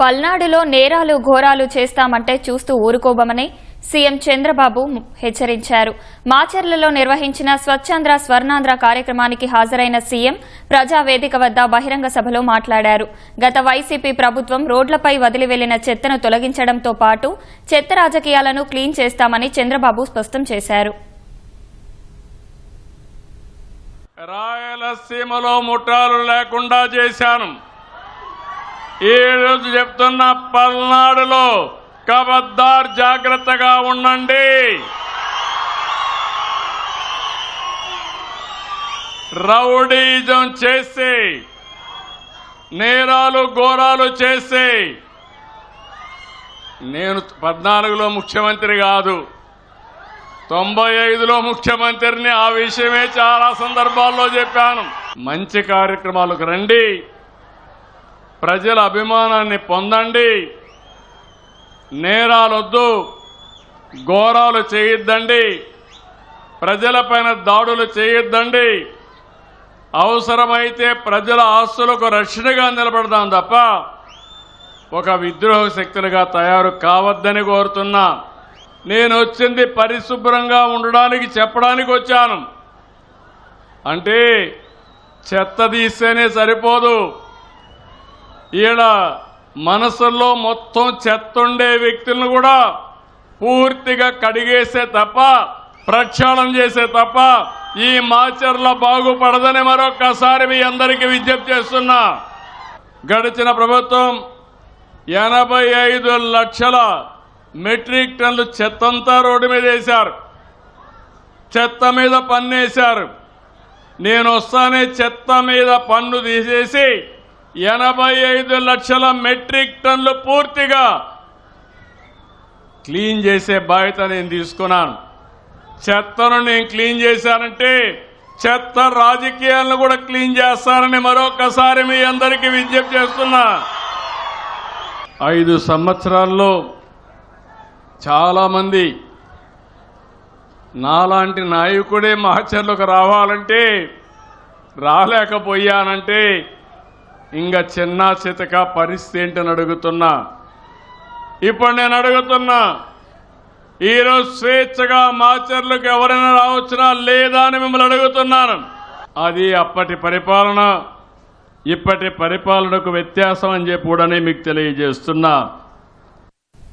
పల్నాడులో నేరాలు ఘోరాలు చేస్తామంటే చూస్తూ ఊరుకోబమని సీఎం చంద్రబాబు హెచ్చరించారు. మాచర్లలో నిర్వహించిన స్వచ్ఛాంధ్ర స్వర్ణాంధ్ర కార్యక్రమానికి హాజరైన సీఎం ప్రజావేదిక వద్ద బహిరంగ సభలో మాట్లాడారు. గత వైసీపీ ప్రభుత్వం రోడ్లపై వదిలివెళ్ళిన చెత్తను తొలగించడంతో పాటు చెత్త రాజకీయాలను క్లీన్ చేస్తామని చంద్రబాబు స్పష్టం చేశారు. రాయలసీమలో ముఠాలు లేకుండా చేశాను. ఈ రోజు చెప్తున్న పల్నాడులో కబద్దార్ జాగ్రత్తగా ఉండండి. రౌడీజం చేసి నేరాలు ఘోరాలు చేసి నేను పద్నాలుగులో ముఖ్యమంత్రి కాదు తొంభై ఐదులో ముఖ్యమంత్రిని ఆ విషయమే చాలా సందర్భాల్లో చెప్పాను. మంచి కార్యక్రమాలకు రండి. ప్రజల అభిమానాన్ని పొందండి. నేరాలొద్దు ఘోరాలు చేయొద్దండి. ప్రజలపైన దాడులు చేయొద్దండి. అవసరమైతే ప్రజల ఆస్తులకు రక్షణగా నిలబడదాం తప్ప ఒక విద్రోహ శక్తులుగా తయారు కావద్దని కోరుతున్నా. నేను వచ్చింది పరిశుభ్రంగా ఉండడానికి చెప్పడానికి వచ్చాను. అంటే చెత్త తీస్తేనే సరిపోదు. ఈడ మనసుల్లో మొత్తం చెత్త ఉండే వ్యక్తులను కూడా పూర్తిగా కడిగేసే తప్ప ప్రక్షాళన చేసే తప్ప ఈ మాచర్ల బాగుపడదని మరొక్కసారి మీ అందరికీ విజ్ఞప్తి చేస్తున్నా. గడిచిన ప్రభుత్వం ఎనభై ఐదు లక్షల మెట్రిక్ టన్లు చెత్తంతా రోడ్డు మీద వేశారు. చెత్త మీద పన్ను వేశారు నేను వస్తానే చెత్త మీద పన్ను తీసేసి ఎనభై ఐదు లక్షల మెట్రిక్ టన్లు పూర్తిగా క్లీన్ చేసే బాధ్యత నేను తీసుకున్నాను. చెత్తను నేను క్లీన్ చేశానంటే చెత్త రాజకీయాలను కూడా క్లీన్ చేస్తానని మరొకసారి మీ అందరికీ విజ్ఞప్తి చేస్తున్నా. ఐదు సంవత్సరాల్లో చాలామంది నాలాంటి నాయకుడే మహచర్లకు రావాలంటే రాలేకపోయానంటే ఇంకా చిన్న చితక పరిస్థితి ఏంటని అడుగుతున్నా. ఇప్పుడు నేను అడుగుతున్నా ఈరోజు స్వేచ్ఛగా మాచర్లకు ఎవరైనా రావచ్చునా లేదా అని మిమ్మల్ని అడుగుతున్నాను. అది అప్పటి పరిపాలన ఇప్పటి పరిపాలనకు వ్యత్యాసం అని చెప్పుడని మీకు తెలియజేస్తున్నా.